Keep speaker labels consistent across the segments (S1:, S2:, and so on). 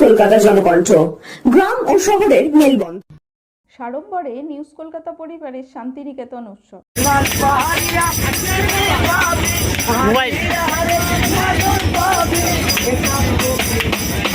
S1: কলকাতা জনকণ্ঠ গ্রাম ও শহরের মেলবন্ধ
S2: সাড়ম্বরে নিউজ কলকাতা পরিবারের শান্তিনিকেতন উৎসব।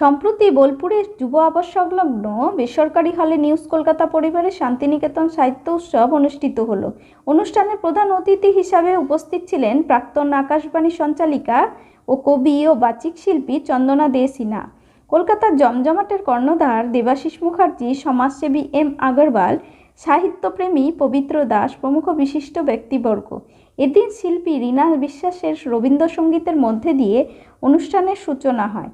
S2: সম্প্রতি বোলপুরের যুব আবাস সংলগ্ন বেসরকারি হলে নিউজ কলকাতা পরিবারের শান্তিনিকেতন সাহিত্য উৎসব অনুষ্ঠিত হলো। অনুষ্ঠানে প্রধান অতিথি হিসাবে উপস্থিত ছিলেন প্রাক্তন আকাশবাণী সঞ্চালিকা ও কবি ও বাচিক শিল্পী চন্দনা দে সিনহা। কলকাতার জমজমাটের কর্ণধার দেবাশিস মুখার্জি, সমাজসেবী এম আগরওয়াল সাহিত্যপ্রেমী পবিত্র দাস প্রমুখ বিশিষ্ট ব্যক্তিবর্গ। এদিন শিল্পী রীনা বিশ্বাসের রবীন্দ্রসঙ্গীতের মধ্যে দিয়ে অনুষ্ঠানের সূচনা হয়।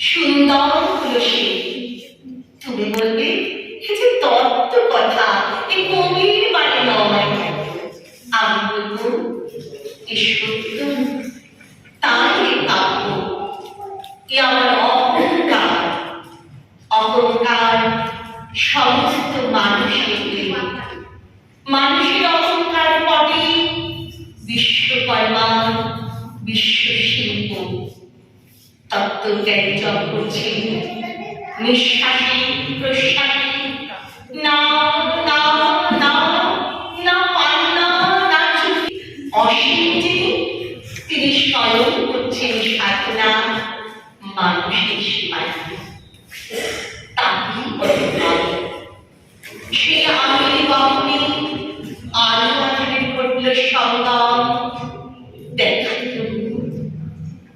S3: সুন্দর তুলসী তুমি বলবে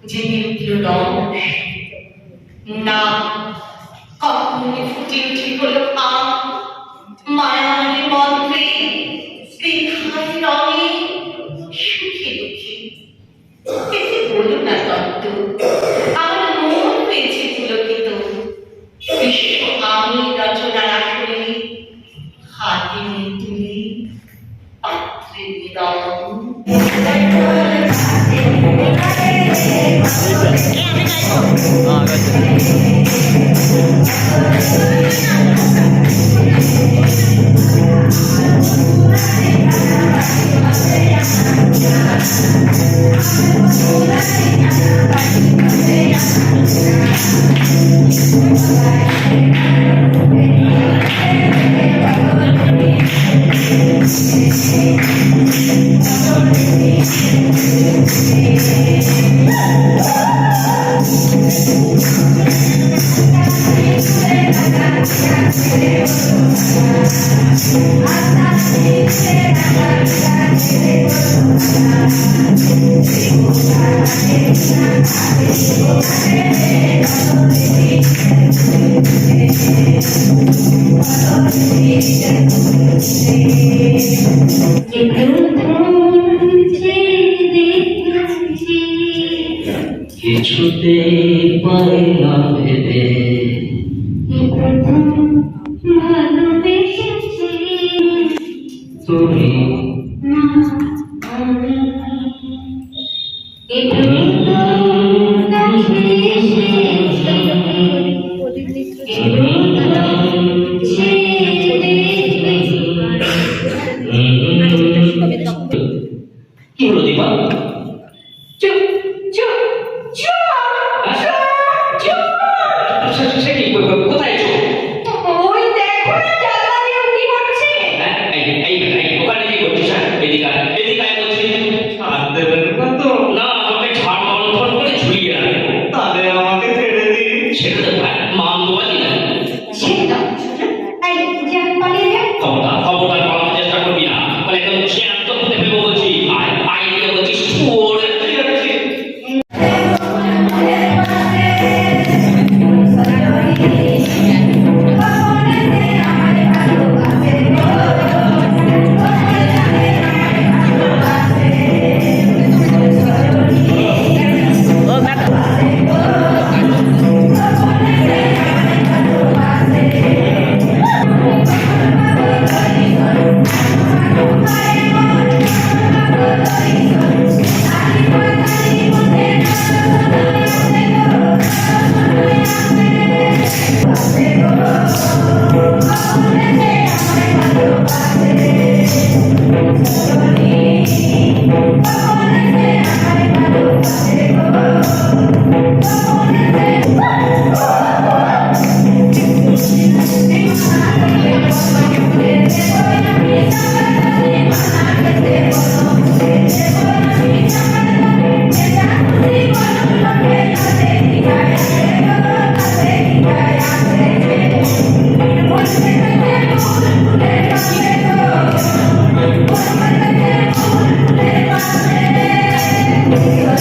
S3: যে নিত্য রস না কখনো ফুটে উঠে হল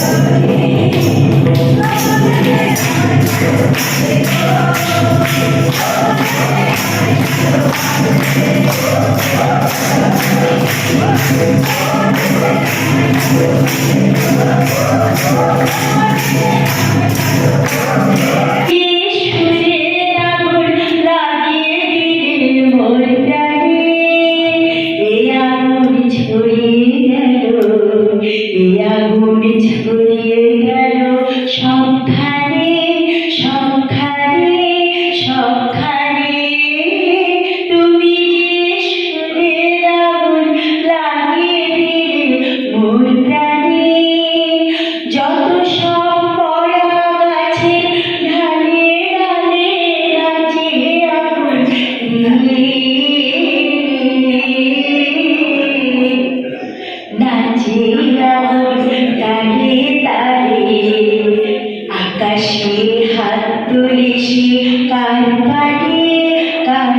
S2: Thank you. আকাশে হাত তুলিসি কার পাড়ে কার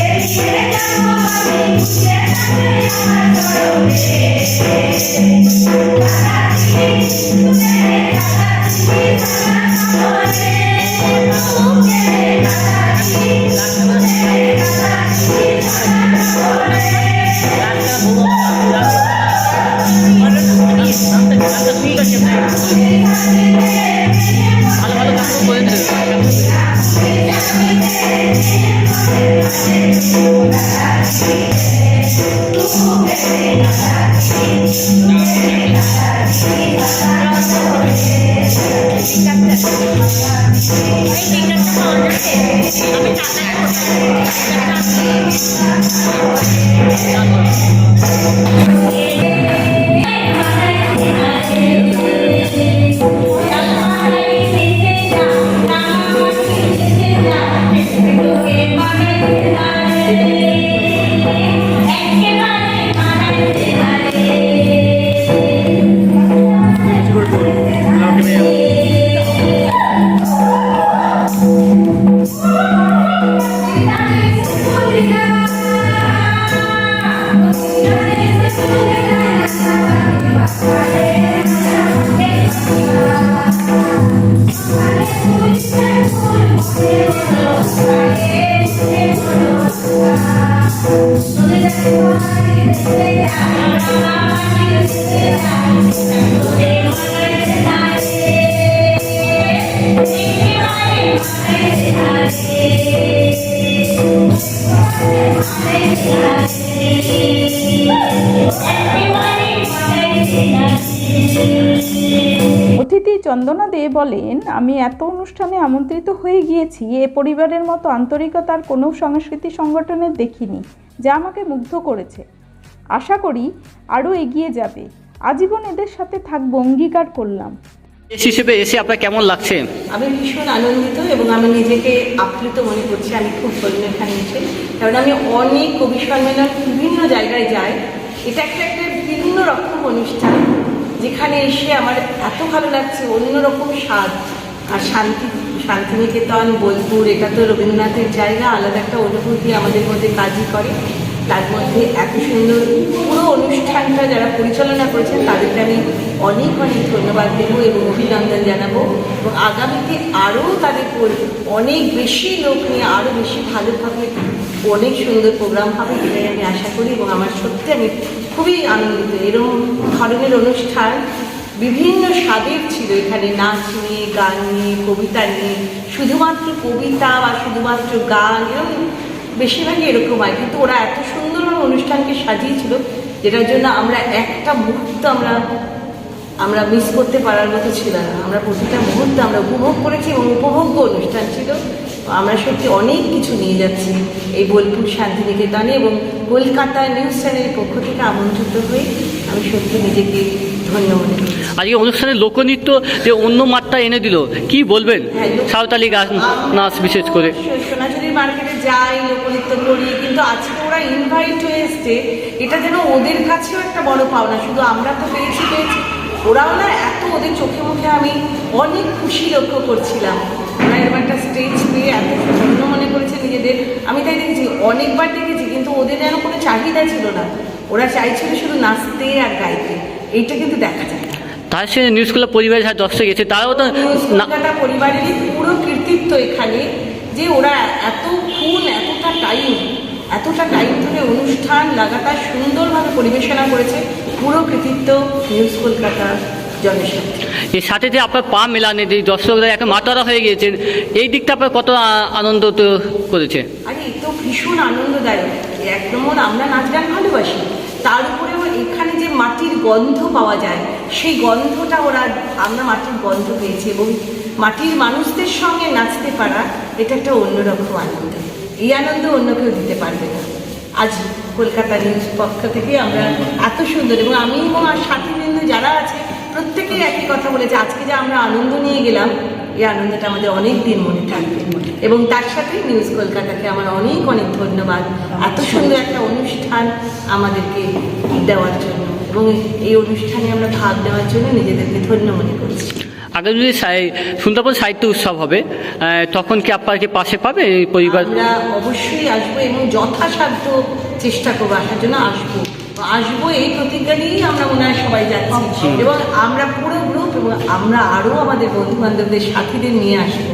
S4: Thank
S2: you. চন্দনা দে বলেন আমি এত অনুষ্ঠানে আমন্ত্রিত হয়ে গিয়েছি এ পরিবারের মতো আন্তরিকতার কোনো সংস্কৃতি সংগঠনের দেখিনি যা আমাকে মুগ্ধ করেছে। আশা করি আরও এগিয়ে যাবে। আজীবন এদের সাথে থাকব অঙ্গীকার করলাম।
S4: দেশ হিসেবে এসে আপনার কেমন লাগছে?
S5: আমি ভীষণ আনন্দিত এবং আমি নিজেকে আপ্লুত মনে করছি। আমি খুব ধন্য এখানে এসে কারণ আমি অনেক কবি সম্মেলন বিভিন্ন জায়গায় যাই। এটা একটা একটা বিভিন্ন রকম অনুষ্ঠান। যেখানে এসে আমার এত ভালো লাগছে, অন্যরকম স্বাদ। আর শান্তি, শান্তিনিকেতন, বোলপুর, এটা তো রবীন্দ্রনাথের জায়গা, আলাদা একটা অনুভূতি আমাদের মধ্যে কাজই করে। তার মধ্যে এত সুন্দর পুরো অনুষ্ঠানটা যারা পরিচালনা করেছেন, তাদেরকে আমি অনেক অনেক ধন্যবাদ দেবো এবং অভিনন্দন জানাব। এবং আগামীতে আরও তাদের অনেক বেশি লোক নিয়ে আরও বেশি ভালোভাবে অনেক সুন্দর প্রোগ্রাম হবে এটাই আমি আশা করি এবং আমার সত্যি আমি খুবই আনন্দিত। এরকম ধরনের অনুষ্ঠান, বিভিন্ন স্বাদের ছিল এখানে, নাচ নিয়ে, গান নিয়ে, কবিতা নিয়ে, শুধুমাত্র কবিতা বা শুধুমাত্র গান, এরকম বেশিরভাগই এরকম হয়। কিন্তু ওরা এত সুন্দরভাবে অনুষ্ঠানকে সাজিয়েছিল, যেটার জন্য আমরা একটা মুহূর্ত আমরা আমরা মিস করতে পারার মতো ছিল না। আমরা প্রতিটা মুহূর্ত আমরা উপভোগ করেছি এবং উপভোগ্য অনুষ্ঠান ছিল। আমরা সত্যি অনেক কিছু নিয়ে যাচ্ছি এই বোলপুর শান্তিনিকেতনে এবং কলকাতা নিউজ চ্যানেলের পক্ষ থেকে আমন্ত্রিত হয়ে আমি সত্যি নিজেকে ধন্য মনে করি।
S4: আজকে অনুষ্ঠানে লোকনৃত্য যে অন্য মাত্রা এনে দিল কি বলবেন? সাঁওতালি গান নাচ বিশেষ করে।
S5: সোনাঝুরির মার্কেটে যাই লোকনৃত্য করি কিন্তু আজকে ওরা ইনভাইট হয়ে এসছে। এটা যেন ওদের কাছেও একটা বড় পাওনা শুধু আমরা তো পেয়েছি পেয়েছি। ওরাও না এত ওদের চোখে মুখে আমি অনেক খুশি লক্ষ্য করছিলাম। ওরা এরকম একটা স্টেজ পেয়ে এত ধন্য মনে করেছে নিজেদের। আমি তাই দেখেছি অনেকবার দেখেছি কিন্তু ওদের যেন কোনো চাহিদা ছিল না। ওরা চাইছিল শুধু নাচতে আর গাইতে। এইটা কিন্তু দেখা যায়
S4: তার সঙ্গে নিউজগুলো পরিবারের যারা দর্শক গেছে তারাও তো
S5: কলকাতা পরিবারেরই পুরো কৃতিত্ব এখানে যে ওরা এতক্ষণ এতটা টাইম এতটা টাইম ধরে অনুষ্ঠান লাগাতার সুন্দরভাবে পরিবেশনা করেছে। পুরো কৃতিত্ব নিউজ কলকাতা
S4: এর সাথে যে আপনার পা মেলানে যে দর্শকরা একটা মাতারা হয়ে গিয়েছেন এই দিকটা আপনার কত আনন্দ তো করেছে?
S5: আরে তো ভীষণ আনন্দদায়ক। এক নম্বর আমরা নাচ গান ভালোবাসি। তার উপরেও এখানে যে মাটির গন্ধ পাওয়া যায় সেই গন্ধটা ওরা আমরা মাটির গন্ধ পেয়েছি এবং মাটির মানুষদের সঙ্গে নাচতে পারা এটা একটা অন্যরকম আনন্দ। এই আনন্দ অন্য কেউ দিতে পারবে না। আজ কলকাতা নিউজ পক্ষ থেকে আমরা এত সুন্দর এবং আমি এবং আর সাথীবৃন্দ যারা আছে প্রত্যেকেই একই কথা বলেছে আজকে যে আমরা আনন্দ নিয়ে গেলাম এই আনন্দটা আমাদের অনেক দিন মনে থাকবে। এবং তার সাথে নিউজ কলকাতাকে আমার অনেক অনেক ধন্যবাদ। এত সুন্দর একটা অনুষ্ঠান আমাদেরকে দেওয়ার জন্য। এবং এই অনুষ্ঠানে আমরা ভাগ দেওয়ার জন্য নিজেদেরকে ধন্য মনে করছি।
S4: দিনে সাই- সুন্দরবন সাহিত্য উৎসব হবে তখন কি আপনাকে পাশে পাবে এই পরিবার?
S5: আমরা অবশ্যই আসব এবং যথাসাধ্য চেষ্টা করব আসার জন্য আসব। আসব এই প্রতিজ্ঞা নিয়েই আমরা হয় সবাই যাচ্ছি। এবং আমরা পুরো গ্রুপ এবং আমরা আরও আমাদের বন্ধু বান্ধবদের সাথীদের নিয়ে আসব।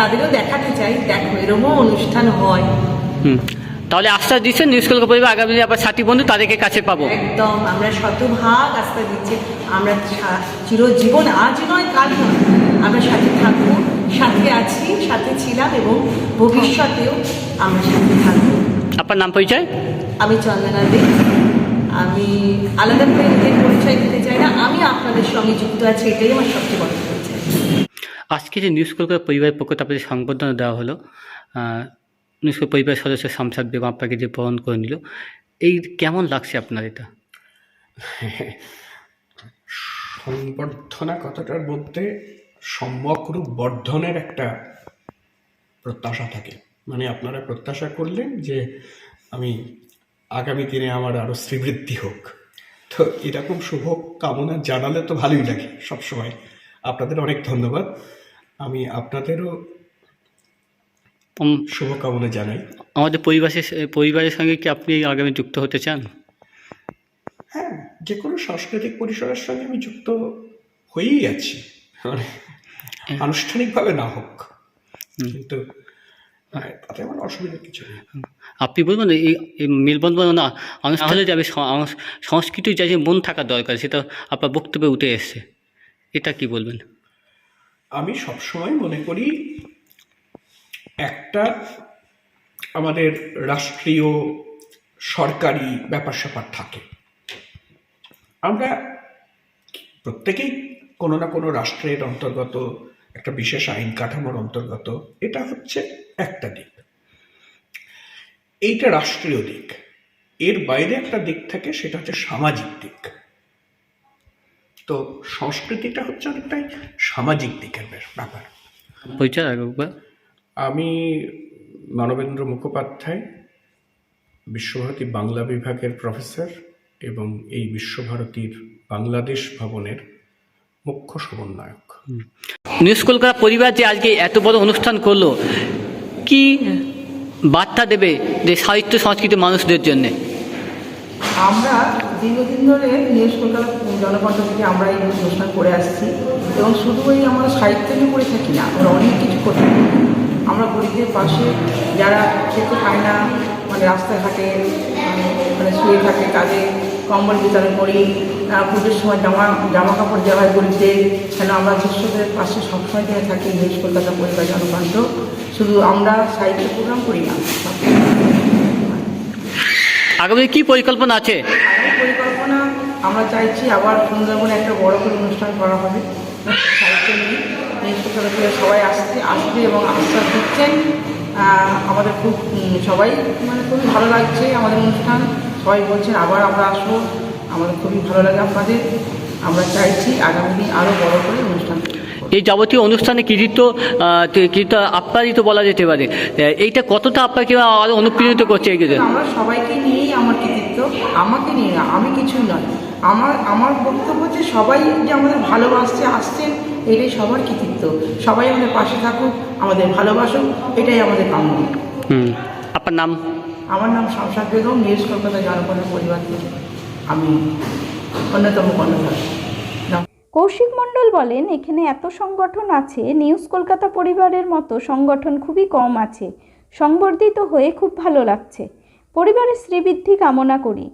S5: তাদেরও দেখাতে চাই দেখো এরকম অনুষ্ঠান হয়।
S4: তাহলে আশ্বাস দিচ্ছেন নিউজ কলকাতা পরিবার আগামী দিনে আবার সাথী বন্ধু তাদেরকে কাছে পাবো।
S5: একদম আমরা শতভাগ আস্থা দিচ্ছি। আমরা চিরজীবন আজ নয় কাল নয়। আমরা সাথে থাকব সাথে আছি সাথে ছিলাম এবং ভবিষ্যতেও আমরা সাথে থাকব।
S4: আপনার নাম পরিচয়?
S5: আমি চন্দনা দে। আমি আলাদা করে নিজের পরিচয় দিতে চাই না আমি আপনাদের সঙ্গে যুক্ত আছি এটাই আমার সবচেয়ে বড় পরিচয়।
S4: আজকে যে নিউজ কলকাতা পরিবারের পক্ষ থেকে আপনাদের সংবর্ধনা দেওয়া হলো নিউজ কলকাতা পরিবারের সদস্য শামসাদ বেগম আপনাকে যে বরণ করে নিল এই কেমন লাগছে আপনার এটা?
S6: সংবর্ধনা কথাটার মধ্যে সমগ্র বর্ধনের একটা প্রত্যাশা থাকে। মানে আপনারা প্রত্যাশা করলেন যে আমি আগামী দিনে আমার আরও শ্রীবৃদ্ধি হোক। তো এরকম শুভ কামনা জানালে তো ভালোই লাগে সবসময়। আপনাদের অনেক ধন্যবাদ। আমি আপনাদেরও শুভকামনা জানাই।
S4: আমাদের পরিবারের পরিবারের সঙ্গে কি আপনি আগামী যুক্ত হতে চান?
S6: হ্যাঁ যে কোনো সাংস্কৃতিক পরিসরের সঙ্গে আমি যুক্ত হয়েই আছি। মানে আনুষ্ঠানিকভাবে না হোক। কিন্তু হ্যাঁ, তাতে আমার অসুবিধার কিছু নেই।
S4: আপনি বলবেন এই মেলবন্ধন না অনুষ্ঠানে যাবে সংস্কৃতি যা যে মন থাকা দরকার সেটা আপনার বক্তব্যে উঠে এসছে। এটা কি বলবেন?
S6: আমি সবসময় মনে করি একটা আমাদের রাষ্ট্রীয় সরকারি ব্যাপার স্যাপার থাকে। আমরা প্রত্যেকেই কোনো না কোনো রাষ্ট্রের অন্তর্গত একটা বিশেষ আইন কাঠামোর অন্তর্গত এটা হচ্ছে একটা দিক। এইটা রাষ্ট্রীয় দিক। এর বাইরে একটা দিক থাকে সেটা হচ্ছে সামাজিক দিক। তো সংস্কৃতিটা হচ্ছে অনেকটাই সামাজিক দিকের ব্যাপার।
S4: পরিচয়
S6: আমি মানবেন্দ্র মুখোপাধ্যায় বিশ্বভারতী বাংলা বিভাগের প্রফেসর এবং এই বিশ্বভারতীর বাংলাদেশ ভবনের মুখ্য সমন্বয়ক।
S4: নিউজ কলকাতা পরিবার যে আজকে এত বড় অনুষ্ঠান করল কি বার্তা দেবে যে সাহিত্য সংস্কৃতি মানুষদের জন্যে?
S7: আমরা দীর্ঘদিন ধরে নিউজ কলকাতা জনকণ্ঠ থেকে আমরা এই অনুষ্ঠান করে আসছি এবং শুধু ওই আমরা সাহিত্য নিয়ে করে থাকি না আমরা অনেক কিছু করতে থাকি। আমরা গরিবদের পাশে যারা খেতে পায় না মানে রাস্তাঘাটে মানে মানে শুয়ে থাকে তাদের কম্বল বিতরণ করি পুজোর সময় জামা জামা কাপড় দেওয়া হয় গরিবদের কেন আমরা শিষ্যদের পাশে সবসময় দিয়ে থাকি নিউজ কলকাতা পরিবার জনকণ্ঠ শুধু আমরা সাহিত্য প্রোগ্রাম করি না
S4: আগামী কি পরিকল্পনা আছে?
S7: পরিকল্পনা আমরা চাইছি আবার সুন্দরবনে একটা বড় করে অনুষ্ঠান করা হবে। সাহিত্য নিয়ে সবাই আসতে আসবে এবং আশ্বাস দিচ্ছেন। আমাদের খুব সবাই মানে খুবই ভালো লাগছে আমাদের অনুষ্ঠান। সবাই বলছেন আবার আমরা আসব। আমাদের খুবই ভালো লাগে আপনাদের। আমরা চাইছি আগামী দিন আরও বড় করে অনুষ্ঠান
S4: এই যাবতীয় অনুষ্ঠানে কৃতিত্ব আহ, তে- কৃতিত্ব আপনারই বলা যেতে পারে। এইটা কতটা আপনাকে আরও অনুপ্রাণিত করছে এগিয়ে
S7: আমরা সবাইকে নিয়েই আমার কৃতিত্ব আমাকে নিয়ে না আমি কিছুই নয়। আমার আমার বক্তব্য হচ্ছে সবাই যে আমাদের ভালোবাসছে আসছেন এটাই সবার কৃতিত্ব। সবাই আমাদের পাশে থাকুক আমাদের ভালোবাসুক এটাই আমাদের কাম্য।
S4: হুম। আপনার নাম?
S7: আমার নাম শামসাদ বেগম, নিউজ কলকাতা জনগণের পরিবার থেকে। আমি অন্যতম কর্ণধার।
S8: কৌশিক মণ্ডল বলেন, এখানে এত সংগঠন আছে, নিউজ কলকাতা পরিবারের মতো সংগঠন খুবই কম আছে। সংবর্ধিত হয়ে খুব ভালো লাগছে। পরিবারের শ্রীবৃদ্ধি কামনা করি।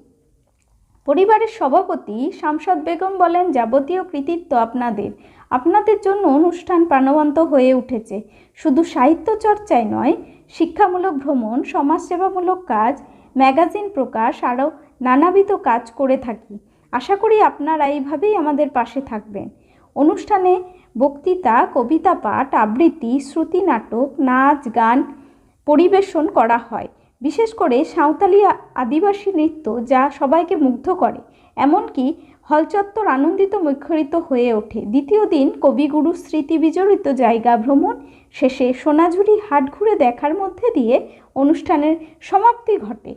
S8: পরিবারের সভাপতি শামসাদ বেগম বলেন, যাবতীয় কৃতিত্ব আপনাদের। আপনাদের জন্য অনুষ্ঠান প্রাণবন্ত হয়ে উঠেছে। শুধু সাহিত্য চর্চায় নয়, শিক্ষামূলক ভ্রমণ, সমাজসেবামূলক কাজ, ম্যাগাজিন প্রকাশ আরও নানাবিধ কাজ করে থাকি। আশা করি আপনারা এইভাবেই আমাদের পাশে থাকবেন। অনুষ্ঠানে বক্তৃতা, কবিতা পাঠ, আবৃত্তি, শ্রুতি নাটক, নাচ, গান পরিবেশন করা হয়। বিশেষ করে সাঁওতালি আদিবাসী নৃত্য যা সবাইকে মুগ্ধ করে। এমনকি হলচত্বর আনন্দিত মুখরিত হয়ে ওঠে। দ্বিতীয় দিন কবিগুরু স্মৃতি বিজড়িত জায়গা ভ্রমণ শেষে সোনাঝুরি হাট ঘুরে দেখার মধ্যে দিয়ে অনুষ্ঠানের সমাপ্তি ঘটে।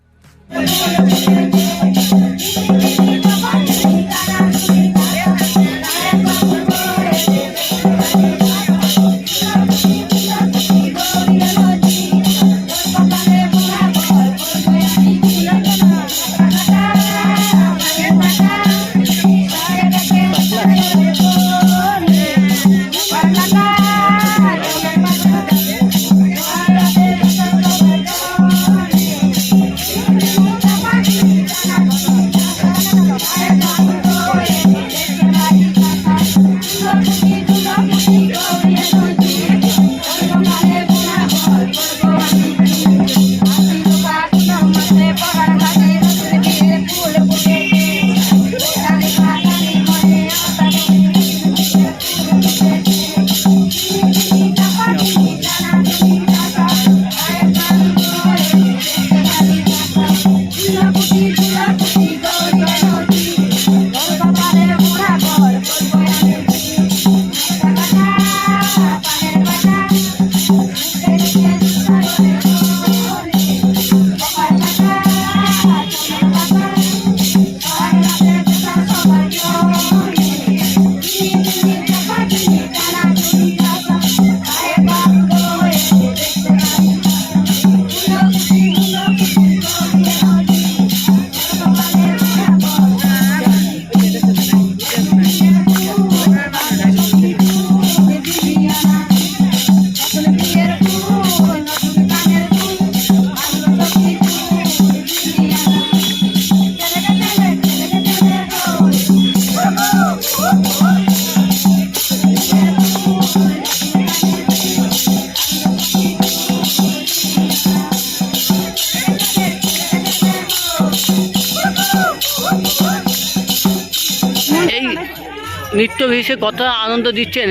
S4: কতটা আনন্দ দিচ্ছেন?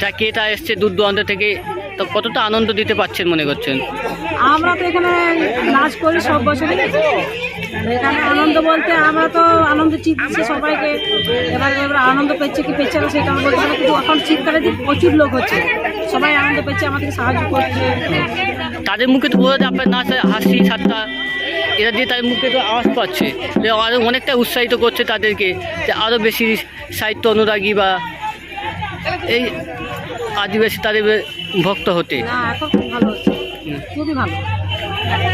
S4: যা কেটা এসছে দূর দূরান্ত থেকে তো কতটা আনন্দ দিতে পারছেন মনে করছেন?
S9: আমরা তো এখানে নাচ করি সব বছরই। এখানে আনন্দ বলতে আমরা তো আনন্দ দিচ্ছি সবাইকে। এবার এবার আনন্দ পেচ্ছে কি পেচ্ছে না সেটা বলতে পারি কিন্তু এখন শীতকালে দিন প্রচুর লোক হচ্ছে। সবাই আনন্দ পেচ্ছে আমাদেরকে সাহায্য করছে।
S4: তাদের মুখে তো বোঝা যায় আপনার নাচ হাসি ঠাট্টা এটা দিয়ে তাদের মুখে তো আওয়াজ পাচ্ছে। আরও অনেকটা উৎসাহিত করছে তাদেরকে। যে আরও বেশি সাহিত্য অনুরাগী বা এই আদিবাসী তাদের ভক্ত হতে।
S9: খুবই ভালো।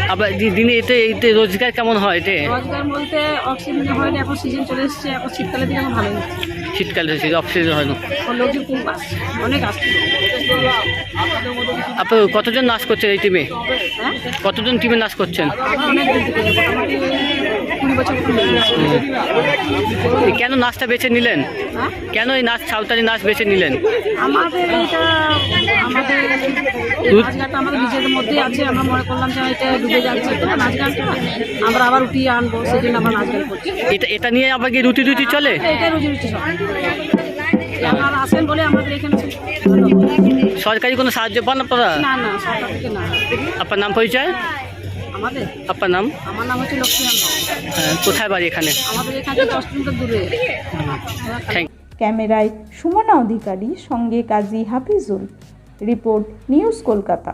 S4: আবার দিনে এতে এতে রোজগার কেমন হয় এতে?
S9: রোজগার বলতে অক্সিজেন হয়নি এখন সিজন চলে এসছে এখন শীতকালের দিকে ভালো হচ্ছে।
S4: শীতকালে অফিসে হয় না
S9: এখন লোকজন খুব অনেক আসছে।
S4: আপনার কতজন নাচ করছেন এই টিমে
S9: হ্যাঁ?
S4: কতজন টিমে নাচ করছেন?
S9: বছর
S4: কেন নাচটা বেছে নিলেন? কেন এই নাচ সাঁওতালি নাচ বেছে নিলেন?
S9: আমাদের এটা আমাদের নাচ গানটা আমাদের নিজেদের মধ্যেই আছে। আমরা মনে করলাম যে এটা ডুবে যাচ্ছে। নাচ গানটা আমরা আবার উঠিয়ে আনব সেই আমরা নাচ গান করছি।
S4: এটা এটা নিয়ে আবার কি রুটি রুটি চলে?
S9: এটাই রুজি রুচি সব আপনারা আসেন বলে আমাদের এখানে
S4: সরকারি কোনো সাহায্য পান আপনারা?
S9: না না সরকার থেকে না।
S4: আপনার নাম পরিচয়?
S9: আমাদের?
S4: আপনার নাম?
S9: আমার নাম হচ্ছে লক্ষ্মীরাম
S4: হ্যাঁ, কোথায় বাড়ি এখানে?
S9: আমাদের এখান দশ কিলোমিটার দূরে।
S4: থ্যাংক
S2: ক্যামেরায় সুমনা অধিকারী সঙ্গে Kazi Hafizul. Report news Kolkata.